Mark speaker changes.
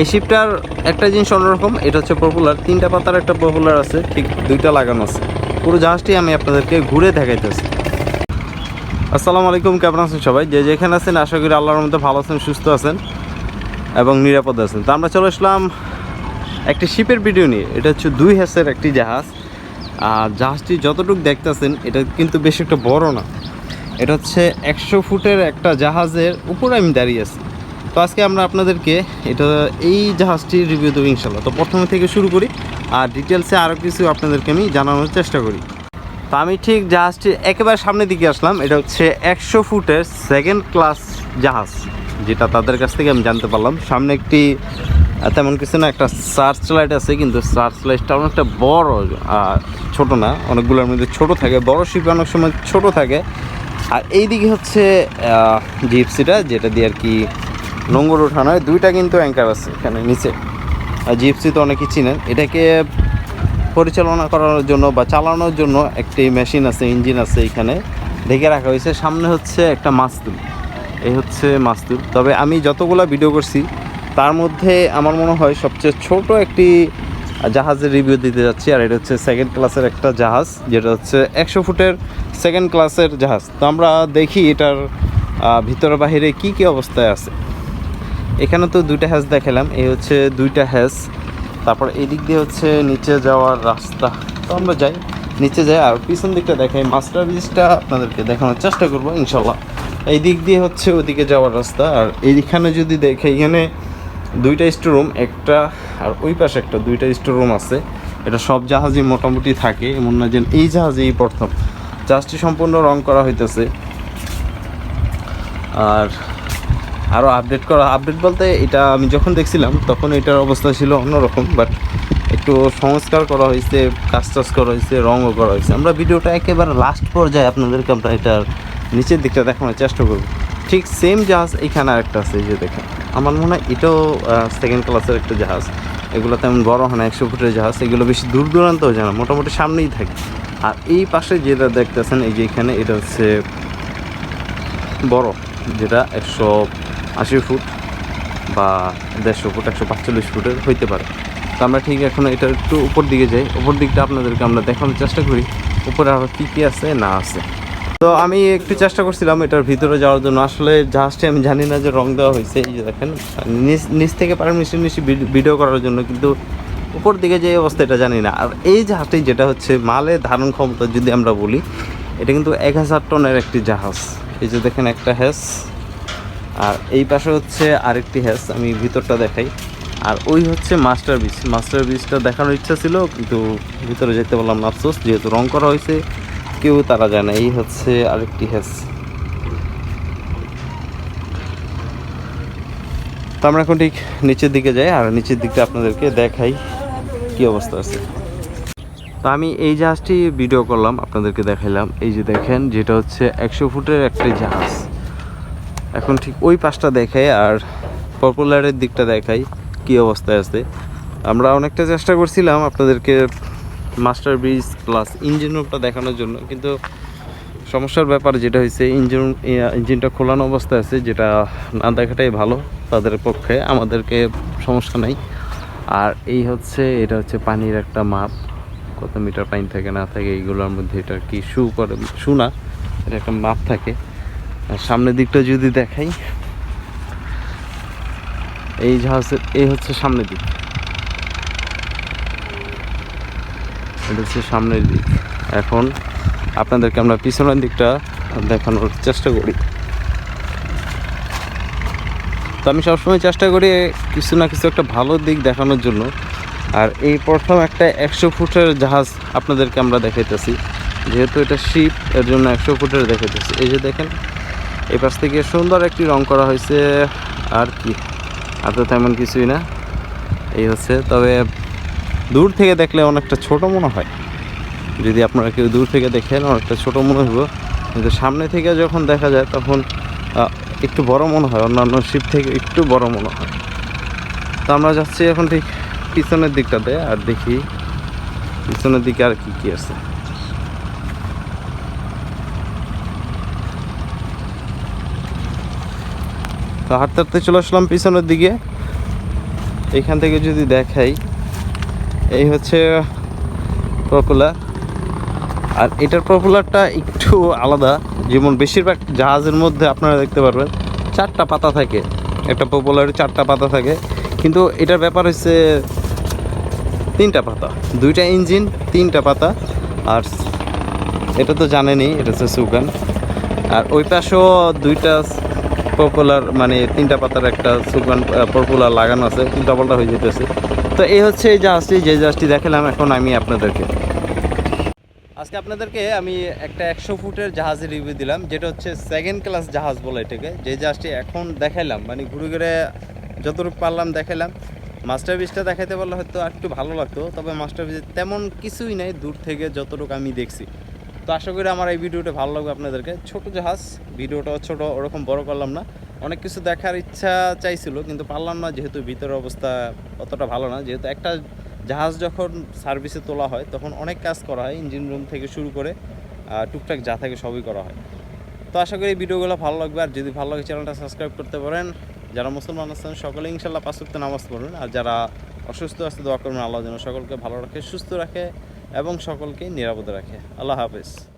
Speaker 1: এই শিপটার একটা জিনিস অন্যরকম, এটা হচ্ছে পপুলার তিনটা পাতার একটা পপুলার আছে, ঠিক দুইটা লাগানো আছে। পুরো জাহাজটি আমি আপনাদেরকে ঘুরে দেখাইতেছি। আসসালামু আলাইকুম, কেমন আছেন সবাই? যে যেখানে আছেন, আশা করি আল্লাহর মধ্যে ভালো আছেন, সুস্থ আছেন এবং নিরাপদ আছেন। তো আমরা চলে আসলাম একটি শিপের ভিডিও নিয়ে। এটা হচ্ছে দুই হ্যাসের একটি জাহাজ। আর জাহাজটি যতটুকু দেখতেছেন, এটা কিন্তু বেশ একটা বড় না। এটা হচ্ছে একশো ফুটের একটা জাহাজের উপরে আমি দাঁড়িয়ে আছি। তো আজকে আমরা আপনাদেরকে এটা এই জাহাজটির রিভিউ দেবো ইনশাল্লাহ তো প্রথমে থেকে শুরু করি আর ডিটেলসে আরও কিছু আপনাদেরকে আমি জানানোর চেষ্টা করি। তো আমি ঠিক জাহাজটির একেবারে সামনের দিকে আসলাম এটা হচ্ছে একশো ফুটের সেকেন্ড ক্লাস জাহাজ যেটা তাদের কাছ থেকে আমি জানতে পারলাম। সামনে একটি তেমন কিছু না একটা সার্চ লাইট আছে কিন্তু সার্চ লাইটটা অনেকটা বড় ছোট না অনেকগুলোর মধ্যে ছোট থাকে বড় শিপ অনেক সময় ছোট থাকে। আর এইদিকে হচ্ছে আহ, জিপসিটা যেটা দিয়ে আর কি নোংর ওঠানো হয় দুইটা কিন্তু অ্যাঙ্কার আছে এখানে নিচে। আর জিপসি তো অনেকেই চিনেন। এটাকে পরিচালনা করার জন্য বা চালানোর জন্য একটি মেশিন আছে ইঞ্জিন আছে এখানে। ঢেকে রাখা হয়েছে। সামনে হচ্ছে একটা মাস্তুল। এই হচ্ছে মাস্তুল। তবে আমি যতগুলো ভিডিও করছি, তার মধ্যে আমার মনে হয় সবচেয়ে ছোট একটি জাহাজের রিভিউ দিতে যাচ্ছি, আর এটা হচ্ছে সেকেন্ড ক্লাসের একটা জাহাজ, যেটা হচ্ছে একশো ফুটের সেকেন্ড ক্লাসের জাহাজ। তো আমরা দেখি এটার ভিতরে বাহিরে কি কি অবস্থায় আছে। এখানে তো দুইটা হ্যাজ দেখালাম, এই হচ্ছে দুইটা হ্যাজ তারপর এদিক দিয়ে হচ্ছে নিচে যাওয়ার রাস্তা। তো আমরা যাই, নিচে যাই আর পিছন দিকটা দেখাই। মাস্টার ব্রিজটা আপনাদেরকে দেখানোর চেষ্টা করব, ইনশাল্লাহ। এই দিক দিয়ে হচ্ছে ওদিকে যাওয়ার রাস্তা। আর এইখানে যদি দেখে এখানে দুইটা স্টোরুম একটা আর ওই পাশে একটা দুইটা স্টোরুম আছে। এটা সব জাহাজই মোটামুটি থাকে, এমন না যে এই জাহাজে এই প্রথম। জাহাজটি সম্পূর্ণ রং করা হইতেছে। আর আরও আপডেট করা আপডেট বলতে এটা আমি যখন দেখছিলাম, তখন এটার অবস্থা ছিল অন্যরকম বাট একটু সংস্কার করা হয়েছে কাজ টাজ করা হয়েছে, রঙও করা হয়েছে। আমরা ভিডিওটা একেবারে লাস্ট পর্যায়ে আপনাদেরকে আমরা এটার নিচের দিকটা দেখানোর চেষ্টা করব। ঠিক সেম জাহাজ এখানে আরেকটা আছে যে দেখেন। আমার মনে হয় এটাও সেকেন্ড ক্লাসের একটা জাহাজ। এগুলো তেমন বড় হয় না, একশো ফুটের জাহাজ। এগুলো বেশি দূর দূরান্তেও যায় না, মোটামুটি সামনেই থাকে। আর এই পাশে যেটা দেখতেছেন, এই যে এখানে, এটা হচ্ছে বড় যেটা একশো আশি ফুট বা দেড়শো ফুট, একশো পাঁচচল্লিশ ফুটের হইতে পারে। তো আমরা ঠিক এখন এটা একটু উপর দিকে যাই। উপর দিকটা আপনাদেরকে আমরা দেখানোর চেষ্টা করি। উপরে আরও কী কী আছে, না আছে। তো আমি একটু চেষ্টা করছিলাম এটার ভিতরে যাওয়ার জন্য। আসলে জাহাজটি আমি জানি না যে রং দেওয়া হয়েছে, এই যে দেখেন। নিচ নিচ থেকে পারমিশন নিচ্ছি ভিডিও করার জন্য কিন্তু উপর দিকে যে অবস্থা এটা জানি না। আর এই জাহাজটি যেটা হচ্ছে মালে ধারণ ক্ষমতা যদি আমরা বলি, এটা কিন্তু এক হাজার টনের একটি জাহাজ। এই যে দেখেন একটা হ্যাস। আর এই পাশে হচ্ছে আরেকটি হ্যাস আমি ভিতরটা দেখাই। আর ওই হচ্ছে মাস্টার বিচ। মাস্টার বিচটা দেখানোর ইচ্ছা ছিল, কিন্তু ভিতরে যেতে পারলাম না আফসোস, যেহেতু রং করা হয়েছে, কেউ তারা যায় না। এই হচ্ছে আরেকটি হ্যাস তো আমরা এখন ঠিক নিচের দিকে যাই, আর নিচের দিকটা আপনাদেরকে দেখাই কি অবস্থা আছে। তো আমি এই জাহাজটি ভিডিও করলাম, আপনাদেরকে দেখাইলাম। এই যে দেখেন, যেটা হচ্ছে একশো ফুটের একটি জাহাজ। এখন ঠিক ওই পাশটা দেখাই আর পপুলারের দিকটা দেখাই কি অবস্থায় আছে। আমরা অনেকটা চেষ্টা করছিলাম আপনাদেরকে মাস্টার ব্রিজ প্লাস ইঞ্জিন রুমটা দেখানোর জন্য, কিন্তু সমস্যার ব্যাপার যেটা হয়েছে, ইঞ্জিন ইঞ্জিনটা খোলানো অবস্থায় আছে, যেটা না দেখাটাই ভালো তাদের পক্ষে, আমাদেরকে সমস্যা নাই। আর এই হচ্ছে, এটা হচ্ছে পানির একটা মাপ, কত মিটার পানি থাকে না থাকে, এইগুলোর মধ্যে এটা কি শু করে শু না, এটা একটা মাপ থাকে। আর সামনের দিকটা যদি দেখাই, এই জাহাজের এই হচ্ছে সামনের দিক। এটা হচ্ছে সামনের দিক। এখন আপনাদেরকে আমরা পিছনের দিকটা দেখানোর চেষ্টা করি। তো আমি সবসময় চেষ্টা করি কিছু না কিছু একটা ভালো দিক দেখানোর জন্য। আর এই প্রথম একটা একশো ফুটের জাহাজ আপনাদেরকে আমরা দেখাইতেছি। যেহেতু এটা শিপ, এর জন্য একশো ফুটের দেখাইতেছি। এই যে দেখেন এই পাশ থেকে সুন্দর একটি রং করা হয়েছে। আর কি? আর তো তেমন কিছুই না। এই হচ্ছে, তবে দূর থেকে দেখলে অনেকটা ছোট মনে হয়। যদি আপনারা কেউ দূর থেকে দেখেন, অনেকটা ছোট মনে হইব। কিন্তু সামনে থেকে যখন দেখা যায়, তখন একটু বড় মনে হয়। অন্যান্য শিপ থেকে একটু বড় মনে হয়। তো আমরা যাচ্ছি এখন ঠিক পিছনের দিকটাতে, আর দেখি পিছনের দিকে আর কি কি আছে। তো হাঁটতে হাঁটতে চলে আসলাম পিছনের দিকে। এখান থেকে যদি দেখাই, এই হচ্ছে পপুলার। আর এটার পপুলারটা একটু আলাদা। যেমন বেশিরভাগ জাহাজের মধ্যে আপনারা দেখতে পারবেন, চারটা পাতা থাকে। একটা পপুলারের চারটা পাতা থাকে। কিন্তু এটার ব্যাপার হচ্ছে, তিনটা পাতা। দুইটা ইঞ্জিন, তিনটা পাতা। আর এটা তো জানেনই, এটা হচ্ছে সুগান। আর ওই পাশেও দুইটা পপুলার মানে তিনটা পাতার একটা সুগান পপুলার লাগানো আছে কিন্তু ডবলটা হয়ে যেতেছে। তো এই হচ্ছে এই জাহাজটি, যে জাহাজটি দেখালাম, এখন আমি আপনাদেরকে। আজকে আপনাদেরকে আমি একটা একশো ফুটের জাহাজের রিভিউ দিলাম, যেটা হচ্ছে সেকেন্ড ক্লাস জাহাজ বলে এটাকে। যে জাহাজটি এখন দেখাইলাম মানে ঘুরে ঘুরে যতটুকু পারলাম দেখাইলাম। মাস্টার বিচটা দেখাইতে পারলে হয়তো একটু ভালো লাগতো, তবে মাস্টার বিচে তেমন কিছুই নাই, দূর থেকে যতটুকু আমি দেখছি। তো আশা করি আমার এই ভিডিওটা ভালো লাগবে আপনাদেরকে। ছোট জাহাজ ভিডিওটা ছোট, ওরকম বড় করলাম না। অনেক কিছু দেখার ইচ্ছা চাইছিল, কিন্তু পারলাম না যেহেতু ভিতরের অবস্থা অতটা ভালো না। যেহেতু একটা জাহাজ যখন সার্ভিসে তোলা হয়, তখন অনেক কাজ করা হয় ইঞ্জিন রুম থেকে শুরু করে টুকটাক যা থাকে সবই করা হয়। তো আশা করি এই ভিডিওগুলো ভালো লাগবে। আর যদি ভালো লাগে, চ্যানেলটা সাবস্ক্রাইব করতে পারেন। যারা মুসলমান আছেন, সকলে ইনশাল্লাহ পাঁচ নামাজ পড়বেন আর যারা অসুস্থ আছে, দোয়া করবেন আল্লাহ যেন সকলকে ভালো রাখে, সুস্থ রাখে। এবং সকলকে নিরাপদ রাখে। আল্লাহ হাফেজ।